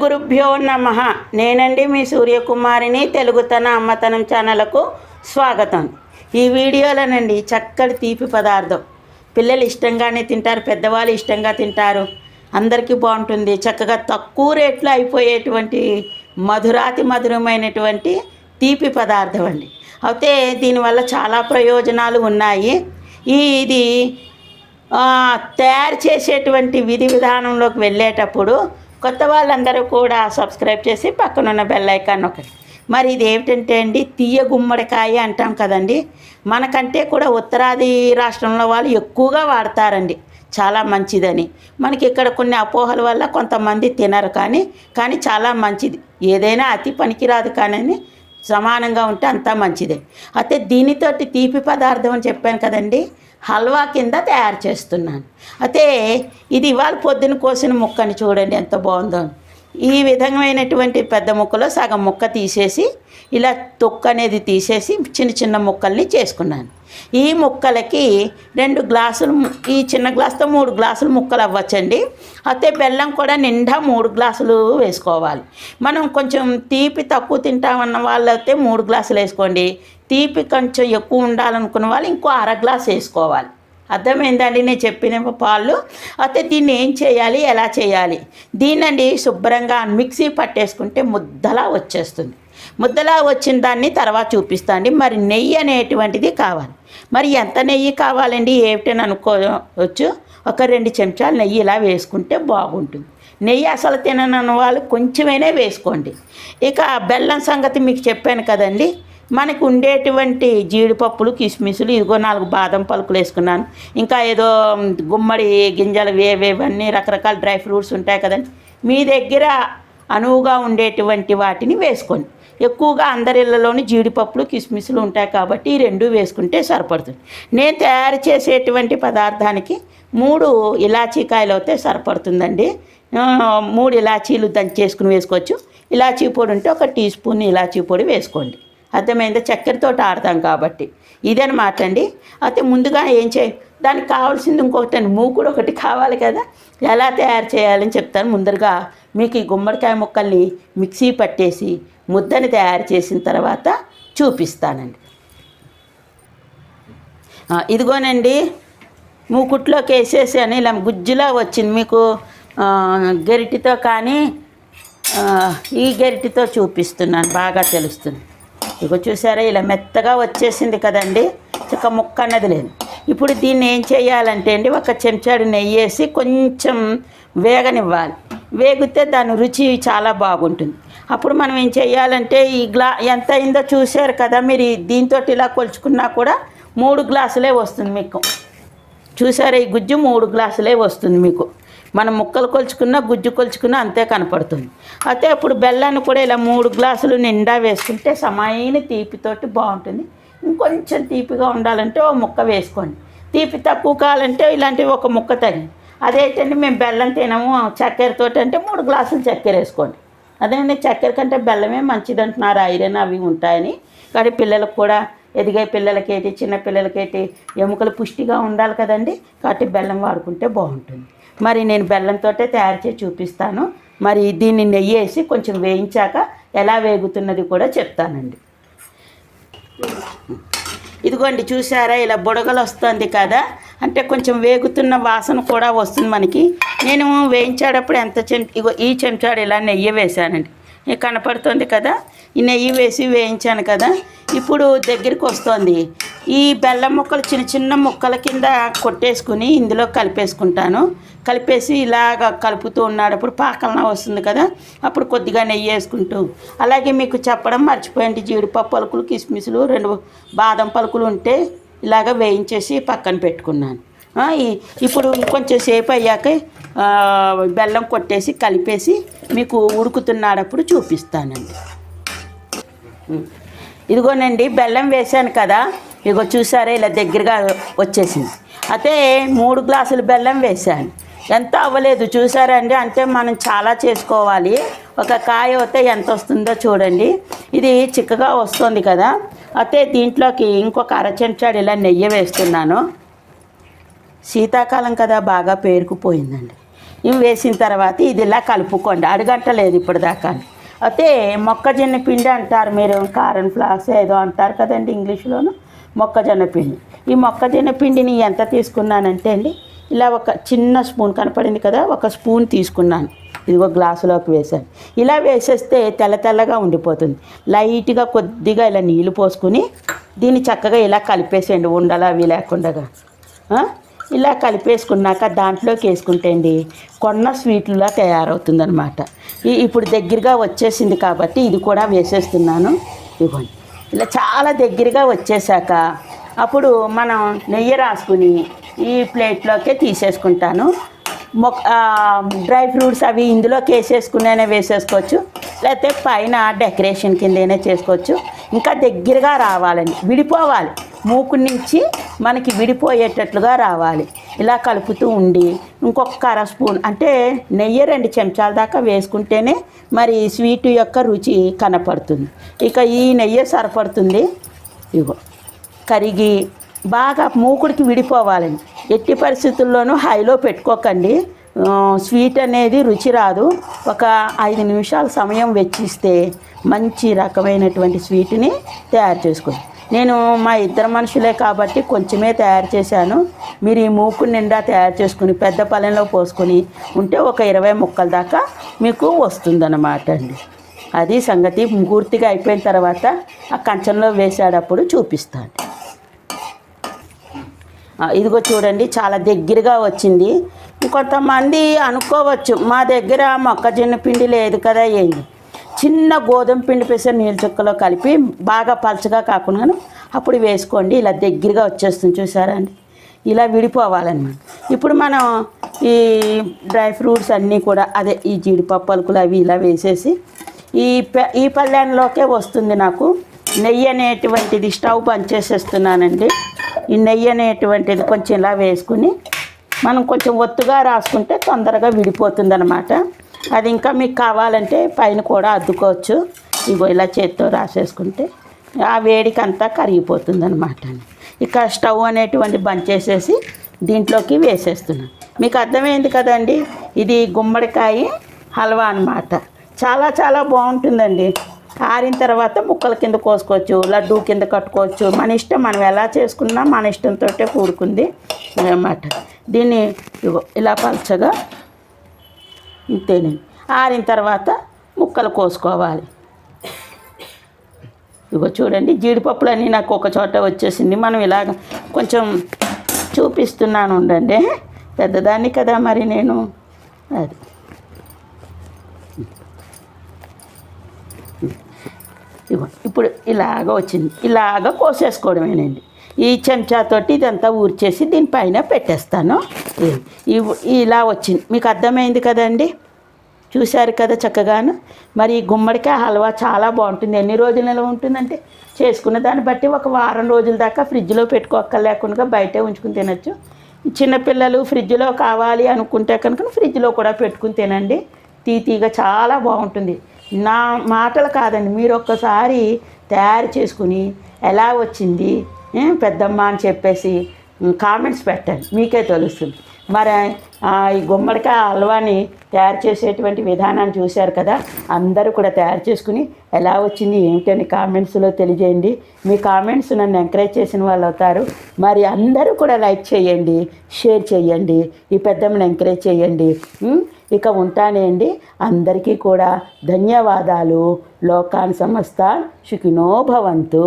గురుభ్యో నమ. నేనండి మీ సూర్యకుమారిని తెలుగుతన అమ్మతనం ఛానల్కు స్వాగతం. ఈ వీడియోలోనండి చక్కటి తీపి పదార్థం. పిల్లలు ఇష్టంగానే తింటారు పెద్దవాళ్ళు ఇష్టంగా తింటారు. అందరికీ బాగుంటుంది. చక్కగా తక్కువ రేట్లో అయిపోయేటువంటి మధురాతి మధురమైనటువంటి తీపి పదార్థం అండి. అయితే దీనివల్ల చాలా ప్రయోజనాలు ఉన్నాయి. ఈ ఇది తయారు చేసేటువంటి విధి విధానంలోకి వెళ్ళేటప్పుడు కొత్త వాళ్ళందరూ కూడా సబ్స్క్రైబ్ చేసి పక్కనున్న బెల్ ఐకాన్ ఒకటి మరి ఇది ఏమిటంటే అండి తీయ గుమ్మడికాయ అంటాం కదండి. మనకంటే కూడా ఉత్తరాది రాష్ట్రంలో వాళ్ళు ఎక్కువగా వాడతారండి. చాలా మంచిదని. మనకి ఇక్కడ కొన్ని అపోహల వల్ల కొంతమంది తినరు కానీ కానీ చాలా మంచిది. ఏదైనా అతి పనికిరాదు కానీ సమానంగా ఉంటే అంతా మంచిదే. అయితే దీనితోటి తీపి పదార్థం అని చెప్పాను కదండి. హల్వా కింద తయారు చేస్తున్నాను. అయితే ఇది ఇవాళ పొద్దున కోసిన ముక్కని చూడండి ఎంత బాగుందో. ఈ విధమైనటువంటి పెద్ద ముక్కలో సగం ముక్క తీసేసి ఇలా తొక్క అనేది తీసేసి చిన్న చిన్న ముక్కల్ని చేసుకున్నాను. ఈ ముక్కలకి రెండు గ్లాసులు ఈ చిన్న గ్లాసుతో మూడు గ్లాసులు ముక్కలు అవ్వచ్చండి. అయితే బెల్లం కూడా నిండా మూడు గ్లాసులు వేసుకోవాలి. మనం కొంచెం తీపి తక్కువ తింటామన్న వాళ్ళు అయితే మూడు గ్లాసులు వేసుకోండి. తీపి కొంచెం ఎక్కువ ఉండాలనుకున్న వాళ్ళు ఇంకో అర గ్లాస్ వేసుకోవాలి. అర్థమైందండి నేను చెప్పిన పాలు? అయితే దీన్ని ఏం చేయాలి? ఎలా చేయాలి? దీన్నండి శుభ్రంగా మిక్సీ పట్టేసుకుంటే ముద్దలా వచ్చేస్తుంది. ముద్దలా వచ్చిన దాన్ని తర్వాత చూపిస్తాండి మరి నెయ్యి అనేటువంటిది కావాలి. మరి ఎంత నెయ్యి కావాలండి? ఏమిటని అనుకోవచ్చు. ఒక రెండు చెంచాలు నెయ్యి ఇలా వేసుకుంటే బాగుంటుంది. నెయ్యి అసలు తినని వాళ్ళు కొంచెమైనా వేసుకోండి. ఇక బెల్లం సంగతి మీకు చెప్పాను కదండి. మనకు ఉండేటువంటి జీడిపప్పులు కిస్మిస్లు ఇదిగో నాలుగు బాదం పలుకులు వేసుకున్నాను. ఇంకా ఏదో గుమ్మడి గింజలు వేవేవన్నీ రకరకాల డ్రై ఫ్రూట్స్ ఉంటాయి కదండి. మీ దగ్గర అనువుగా ఉండేటువంటి వాటిని వేసుకోండి. ఎక్కువగా అందరిళ్ళలోని జీడిపప్పులు కిస్మిస్లు ఉంటాయి కాబట్టి ఈ రెండు వేసుకుంటే సరిపడుతుంది. నేను తయారు చేసేటువంటి పదార్థానికి మూడు ఇలాచీకాయలు అయితే సరిపడుతుందండి. మూడు ఇలాచీలు దంచేసుకుని వేసుకోవచ్చు. ఇలాచీ పొడి ఉంటే ఒక టీ స్పూన్ ఇలాచీ పొడి వేసుకోండి. అర్థమైందా? చక్కెరతో ఆడతాం కాబట్టి. ఇదనమాట అండి అయితే ముందుగా ఏం చేయ దానికి కావాల్సింది ఇంకొకటి అండి. మూకుడు ఒకటి కావాలి కదా? ఎలా తయారు చేయాలని చెప్తాను. ముందరగా మీకు ఈ గుమ్మడికాయ ముక్కల్ని మిక్సీ పట్టేసి ముద్దని తయారు చేసిన తర్వాత చూపిస్తానండి. ఇదిగోనండి. మూకుట్లోకి వేసేసాను. ఇలా గుజ్జులా వచ్చింది మీకు. గరిటితో కానీ ఈ గరిటితో చూపిస్తున్నాను. బాగా తెలుస్తుంది. ఇగో చూసారా ఇలా మెత్తగా వచ్చేసింది కదండి. ఇక ముక్క అన్నది లేదు. ఇప్పుడు దీన్ని ఏం చేయాలంటే అండి ఒక చెంచాడు నెయ్యి వేసి కొంచెం వేగనివ్వాలి. వేగితే దాని రుచి చాలా బాగుంటుంది. అప్పుడు మనం ఏం చేయాలంటే ఈ గ్లా ఎంత అయిందో చూశారు కదా మీరు దీంతో ఇలా కొలుచుకున్నా కూడా మూడు గ్లాసులే వస్తుంది మీకు. చూసారా ఈ గుజ్జు మూడు గ్లాసులే వస్తుంది మీకు. మనం ముక్కలు కొలుచుకున్నా గుజ్జు కొలుచుకున్నా అంతే కనపడుతుంది. అయితే అప్పుడు బెల్లాన్ని కూడా ఇలా మూడు గ్లాసులు నిండా వేసుకుంటే సమైన తీపితోటి బాగుంటుంది. ఇంకొంచెం తీపిగా ఉండాలంటే ఓ ముక్క వేసుకోండి. తీపి తక్కువ కావాలంటే ఇలాంటివి ఒక ముక్క తగిన అదేంటంటే మేము బెల్లం తినము చక్కెరతో అంటే మూడు గ్లాసులు చక్కెర వేసుకోండి. అదేంటి చక్కెర కంటే బెల్లమే మంచిది అంటున్నారు ఐరన్ అవి ఉంటాయని. కానీ పిల్లలకు కూడా ఎదిగే పిల్లలకేటి చిన్న పిల్లలకేటి ఎముకలు పుష్టిగా ఉండాలి కదండి. కాబట్టి బెల్లం వాడుకుంటే బాగుంటుంది. మరి నేను బెల్లంతో తయారు చేసి చూపిస్తాను. మరి దీన్ని నెయ్యి వేసి కొంచెం వేయించాక ఎలా వేగుతున్నది కూడా చెప్తానండి. ఇదిగోండి చూసారా ఇలా బుడగలు వస్తుంది కదా? అంటే కొంచెం వేగుతున్న వాసన కూడా వస్తుంది మనకి. నేను వేయించేటప్పుడు ఎంత చెం ఇగో ఈ చెంచాడు ఇలా నెయ్యి వేశానండి. కనపడుతుంది కదా? ఈ నెయ్యి వేసి వేయించాను కదా? ఇప్పుడు దగ్గరికి వస్తుంది. ఈ బెల్లం ముక్కలు చిన్న చిన్న ముక్కల కింద కొట్టేసుకుని ఇందులో కలిపేసుకుంటాను. కలిపేసి ఇలాగ కలుపుతూ ఉన్నాడప్పుడు పాకలన వస్తుంది కదా అప్పుడు కొద్దిగా నెయ్యి వేసుకుంటూ. అలాగే మీకు చెప్పడం మర్చిపోయండి జీడిపప్పు పలుకులు కిస్మిస్లు రెండు బాదం పలుకులు ఉంటే ఇలాగ వేయించేసి పక్కన పెట్టుకున్నాను. ఇప్పుడు కొంచెం సేపు అయ్యాక బెల్లం కొట్టేసి కలిపేసి మీకు ఉడుకుతున్నాడప్పుడు చూపిస్తానండి. ఇదిగోనండి బెల్లం వేశాను కదా ఇగో చూసారా ఇలా దగ్గరగా వచ్చేసింది. అయితే మూడు గ్లాసులు బెల్లం వేశాను. ఎంత అవ్వలేదు చూసారండి? అంటే మనం చాలా చేసుకోవాలి. ఒక కాయ అయితే ఎంత వస్తుందో చూడండి. ఇది చిక్కగా వస్తుంది కదా. అయితే దీంట్లోకి ఇంకొక అర చెంచాడు ఇలా నెయ్యి వేస్తున్నాను. శీతాకాలం కదా బాగా పేరుకుపోయిందండి. ఇవి వేసిన తర్వాత ఇది ఇలా కలుపుకోండి. అడగంటలేదు ఇప్పుడు దాకా అయితే మొక్కజొన్న పిండి అంటారు మీరు కారన్ ఫ్లాక్స్ ఏదో అంటారు కదండి ఇంగ్లీష్లోను. మొక్కజొన్న పిండి. ఈ మొక్కజొన్న పిండిని ఎంత తీసుకున్నానంటే అండి ఇలా ఒక చిన్న స్పూన్ కనపడింది కదా ఒక స్పూన్ తీసుకున్నాను. ఇదిగో గ్లాసులోకి వేసాను ఇలా వేసేస్తే తెల్ల తెల్లగా ఉండిపోతుంది. లైట్గా కొద్దిగా ఇలా నీళ్ళు పోసుకుని దీన్ని చక్కగా ఇలా కలిపేసేయండి ఉండాలి అవి లేకుండా ఇలా కలిపేసుకున్నాక దాంట్లోకి వేసుకుంటే అండి కొన్న స్వీట్లులా తయారవుతుంది అనమాట ఇప్పుడు దగ్గరగా వచ్చేసింది కాబట్టి ఇది కూడా వేసేస్తున్నాను. ఇవ్వండి. ఇలా చాలా దగ్గరగా వచ్చేసాక అప్పుడు మనం నెయ్యి రాసుకుని ఈ ప్లేట్లోకే తీసేసుకుంటాను. మొ డ్రై ఫ్రూట్స్ అవి ఇందులోకి వేసేసుకునే వేసేసుకోవచ్చు. లేకపోతే పైన డెకరేషన్ కిందనే చేసుకోవచ్చు. ఇంకా దగ్గరగా రావాలండి. విడిపోవాలి. మూకు నుంచి మనకి విడిపోయేటట్లుగా రావాలి. ఇలా కలుపుతూ ఉండి ఇంకొక అర స్పూన్ అంటే నెయ్యి రెండు చెంచాల దాకా వేసుకుంటేనే మరి స్వీట్ యొక్క రుచి కనపడుతుంది. ఇక ఈ నెయ్యి సరిపడుతుంది. ఇగో కరిగి బాగా మూకుడికి విడిపోవాలండి. ఎట్టి పరిస్థితుల్లోనూ హైలో పెట్టుకోకండి. స్వీట్ అనేది రుచి రాదు. ఒక ఐదు నిమిషాల సమయం వెచ్చిస్తే మంచి రకమైనటువంటి స్వీట్ని తయారు చేసుకోండి. నేను మా ఇద్దరు మనుషులే కాబట్టి కొంచెమే తయారు చేశాను. మీరు ఈ మూకు నిండా తయారు చేసుకుని పెద్ద పళ్ళెంలో పోసుకొని ఉంటే ఒక ఇరవై ముక్కల దాకా మీకు వస్తుందన్నమాట అండి. అది సంగతి పూర్తిగా అయిపోయిన తర్వాత ఆ కంచంలో వేసేటప్పుడు చూపిస్తాను. ఇదిగో చూడండి చాలా దగ్గరగా వచ్చింది. కొంతమంది అనుకోవచ్చు మా దగ్గర మొక్కజొన్న పిండి లేదు కదా ఏంది? చిన్న గోధుమ పిండి పెసర నీళ్ళ చుక్కలో కలిపి బాగా పలచగా కాకుండా అప్పుడు వేసుకోండి ఇలా దగ్గరగా వచ్చేస్తుంది చూసారా అండి. ఇలా విడిపోవాలన్నమాట. ఇప్పుడు మనం ఈ డ్రై ఫ్రూట్స్ అన్నీ కూడా అదే ఈ జీడిపప్పు పలుకులు అవి ఇలా వేసేసి ఈ ఈ పళ్ళెంలోకే వస్తుంది నాకు. నెయ్యి అనేటువంటిది స్టవ్ బంద్ చేసేస్తున్నానండి. ఈ నెయ్యి అనేటువంటిది కొంచెం ఇలా వేసుకుని మనం కొంచెం ఒత్తుగా రాసుకుంటే తొందరగా విడిపోతుంది అనమాట అది ఇంకా మీకు కావాలంటే పైన కూడా అద్దుకోవచ్చు. ఇగో ఇలా చేత్తో రాసేసుకుంటే ఆ వేడికంతా కరిగిపోతుంది అనమాట ఇక స్టవ్ అనేటువంటి బంద్ చేసేసి దీంట్లోకి వేసేస్తున్నాను మీకు అర్థమైంది కదండి? ఇది గుమ్మడికాయ హల్వా అన్నమాట. చాలా చాలా బాగుంటుందండి. ఆరిన తర్వాత ముక్కల కింద కోసుకోవచ్చు లడ్డూ కింద కట్టుకోవచ్చు. మన ఇష్టం మనం ఎలా చేసుకున్నా మన ఇష్టంతో కూడుకుంది అన్నమాట. దీన్ని ఇలా పలచగా ఇంతేనండి. ఆరిన తర్వాత ముక్కలు కోసుకోవాలి. ఇగో చూడండి జీడిపప్పులన్నీ నాకు ఒక చోట వచ్చేసింది. మనం ఇలాగ కొంచెం చూపిస్తున్నాను ఉండండి. పెద్దదాన్ని కదా మరి నేను. అది. ఇగో ఇప్పుడు ఇలాగ వచ్చింది. ఇలాగ కోసేసుకోవడమేనండి. ఈ చెంచాతోటి ఇదంతా ఊర్చేసి దీనిపైన పెట్టేస్తాను. ఇలా వచ్చింది. మీకు అర్థమైంది కదండి? చూశారు కదా చక్కగాను. మరి ఈ గుమ్మడికాయ హల్వా చాలా బాగుంటుంది. ఎన్ని రోజులు నిల్వ ఉంటుందంటే చేసుకున్న దాన్ని బట్టి ఒక వారం రోజుల దాకా ఫ్రిడ్జ్లో పెట్టుకోక్కర్లేకుండా బయటే ఉంచుకుని తినచ్చు. చిన్నపిల్లలు ఫ్రిడ్జ్లో కావాలి అనుకుంటే కనుక ఫ్రిడ్జ్లో కూడా పెట్టుకుని తినండి. తీతీగా చాలా బాగుంటుంది. నా మాటలు కాదండి. మీరు ఒక్కసారి తయారు చేసుకుని ఎలా వచ్చింది పెద్దమ్మ అని చెప్పేసి కామెంట్స్ పెట్టండి. మీకే తెలుస్తుంది. మరి ఈ గుమ్మడికాయ హల్వాని తయారు చేసేటువంటి విధానాన్ని చూశారు కదా అందరూ కూడా తయారు చేసుకుని ఎలా వచ్చింది ఏమిటని కామెంట్స్లో తెలియజేయండి. మీ కామెంట్స్ నన్ను ఎంకరేజ్ చేసిన వాళ్ళు అవుతారు. మరి అందరూ కూడా లైక్ చేయండి షేర్ చేయండి ఈ పెద్దమ్మని ఎంకరేజ్ చేయండి. ఇక ఉంటానేండి అందరికీ కూడా ధన్యవాదాలు. లోకాన్ సమస్త సుఖినోభవంతు